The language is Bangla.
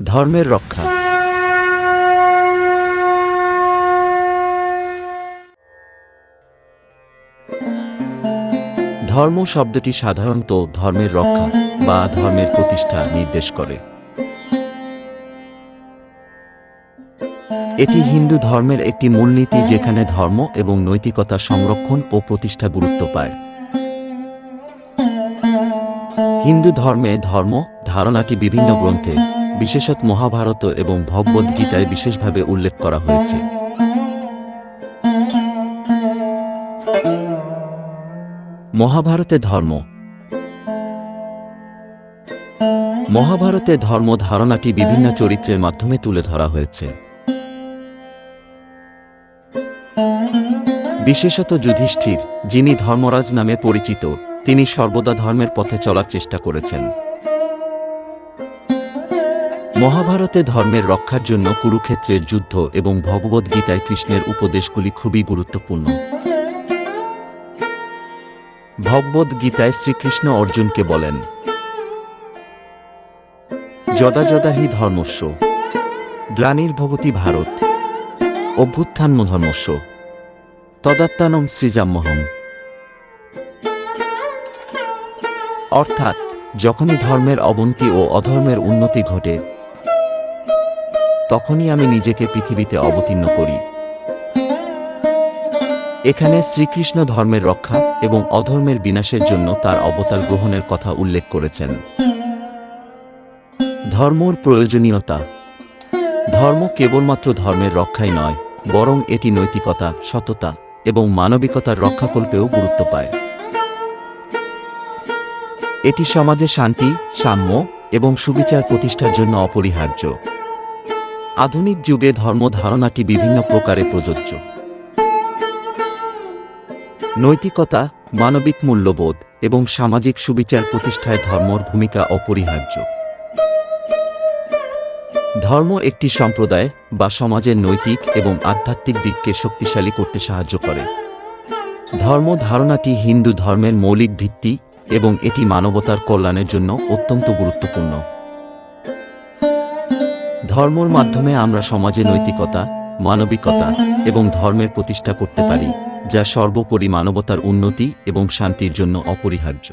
ধর্মের রক্ষা। ধর্ম শব্দটি সাধারণত ধর্মের রক্ষা বা ধর্মের প্রতিষ্ঠা নির্দেশ করে। এটি হিন্দু ধর্মের একটি মূলনীতি যেখানে ধর্ম এবং নৈতিকতা সংরক্ষণ ও প্রতিষ্ঠা গুরুত্ব পায়। হিন্দু ধর্মে ধর্ম ধারণাটি বিভিন্ন গ্রন্থে বিশেষত মহাভারত এবং ভগবদ্ গীতায় বিশেষভাবে উল্লেখ করা হয়েছে। মহাভারতে ধর্ম। মহাভারতে ধর্ম ধারণাটি বিভিন্ন চরিত্রের মাধ্যমে তুলে ধরা হয়েছে। বিশেষত যুধিষ্ঠির, যিনি ধর্মরাজ নামে পরিচিত, তিনি সর্বদা ধর্মের পথে চলার চেষ্টা করেছেন। মহাভারতে ধর্মের রক্ষার জন্য কুরুক্ষেত্রের যুদ্ধ এবং ভগবদ্গীতায় কৃষ্ণের উপদেশগুলি খুবই গুরুত্বপূর্ণ। ভগবদ্গীতায় শ্রীকৃষ্ণ অর্জুনকে বলেন, যদা হি ধর্মস্য গ্লানির্ভবতি ভারত, অভ্যুত্থান ধর্মস্য তদাত্মানম সৃজাম্যহম অর্থাৎ, যখনই ধর্মের অবনতি ও অধর্মের উন্নতি ঘটে তখনই আমি নিজেকে পৃথিবীতে অবতীর্ণ করি। এখানে শ্রীকৃষ্ণ ধর্মের রক্ষা এবং অধর্মের বিনাশের জন্য তার অবতার গ্রহণের কথা উল্লেখ করেছেন। ধর্মর প্রয়োজনীয়তা। ধর্ম কেবলমাত্র ধর্মের রক্ষাই নয়, বরং এটি নৈতিকতা, সততা এবং মানবিকতার রক্ষাকল্পেও গুরুত্ব পায়। এটি সমাজে শান্তি, সাম্য এবং সুবিচার প্রতিষ্ঠার জন্য অপরিহার্য। আধুনিক যুগে ধর্ম ধারণাটি বিভিন্ন প্রকারে প্রযোজ্য? নৈতিকতা, মানবিক মূল্যবোধ এবং সামাজিক সুবিচার প্রতিষ্ঠায় ধর্মর ভূমিকা অপরিহার্য। ধর্ম একটি সম্প্রদায় বা সমাজের নৈতিক এবং আধ্যাত্মিক দিককে শক্তিশালী করতে সাহায্য করে। ধর্ম ধারণাটি হিন্দু ধর্মের মৌলিক ভিত্তি এবং এটি মানবতার কল্যাণের জন্য অত্যন্ত গুরুত্বপূর্ণ। ধর্মর মাধ্যমে আমরা সমাজে নৈতিকতা, মানবিকতা এবং ধর্মের প্রতিষ্ঠা করতে পারি, যা সর্বোপরি মানবতার উন্নতি এবং শান্তির জন্য অপরিহার্য।